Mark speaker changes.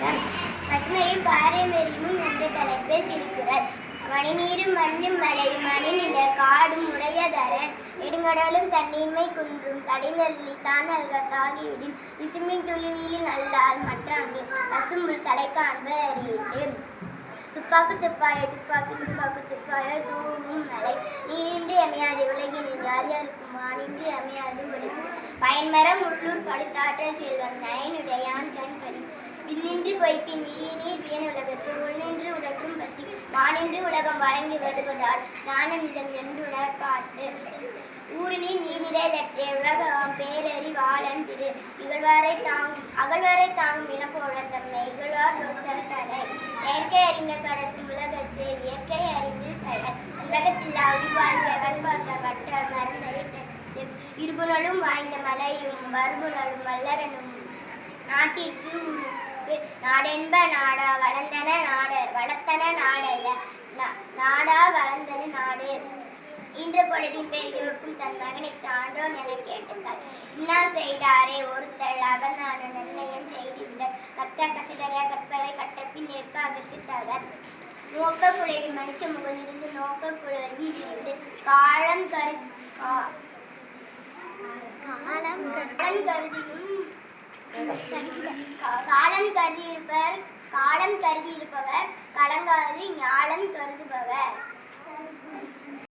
Speaker 1: அரசன் பசுமையும் பாரம்பரியமும் என்ற தலைப்பில் இருக்கிறார். மணிநீரும் மண்ணும் மலை மணிநில காடும் உடையதரன். நெடுங்கடலும் தண்ணீர்மை குன்றும் கடிநல்லி தானல்க தாகிவிடும். விசும்பின் துளிவீலின் அல்லால் மற்றாங்கு பசும்புல் தலை காண்ப அறியது துப்பாக்கு துப்பாய துப்பாக்கு துப்பாக்கு துப்பாய தூவும் மலை நீரின்றி அமையாது உலகினில் யார் யாருக்கும் மானின்றி அமையாது உலகு பயன்மரம் உள்ளூர் பழுத்தாற்றல் செல்வம் நயனுடையான் கண்படி விண்ணின்று வைப்பின் விரியநீர் வியன் உலகத்து உள்நின்று உலகும் பசி வானின்று உலகம் வழங்கி வருவதால் ஞானமிதம் என்றுணர் பாட்டு ஊரினின் நீரிடை தட்டிய உலகம் பேரறிவாளன் திரு. இகழ்வாரை தாங்கும் அகழ்வாரை தாங்கும் இனப்போல தம்மை இகழ்வார் சொத்தர் செயற்கை அறிந்த கடத்தும் உலகத்து இயற்கை அறிந்து செயல் உலகத்தில் அழிவாழ்க கண்பார்த்த வட்ட இருபுணலும் வாய்ந்த மலையும் வருபுணலும் வல்லரனும் நாட்டிற்கு உறுப்பு நாடென்ப நாடா வளர்ந்தன நாட வளர்த்தன நாடல்ல நாடா வளர்ந்தன நாடு. இன்ற பொழுதில் பெரிதுவக்கும் தன் மகனை சான்றோன் என கேட்டார் இன்னா செய்தாரே ஒருத்தல் அவர் நான் நிர்ணயம் செய்துவிட்டார் கற்க கசிடர கற்பவை கட்டப்பின் நிற்க அகட்டு தகர் நோக்க குழையில் மனுஷ முகமிருந்து நோக்க குழையில் இருந்து காலம் கரு காலம் கருதினும் கருதி இருப்பவர் காலம் கருதி இருப்பவர் கலங்காது ஞாலம் கருதுபவர்.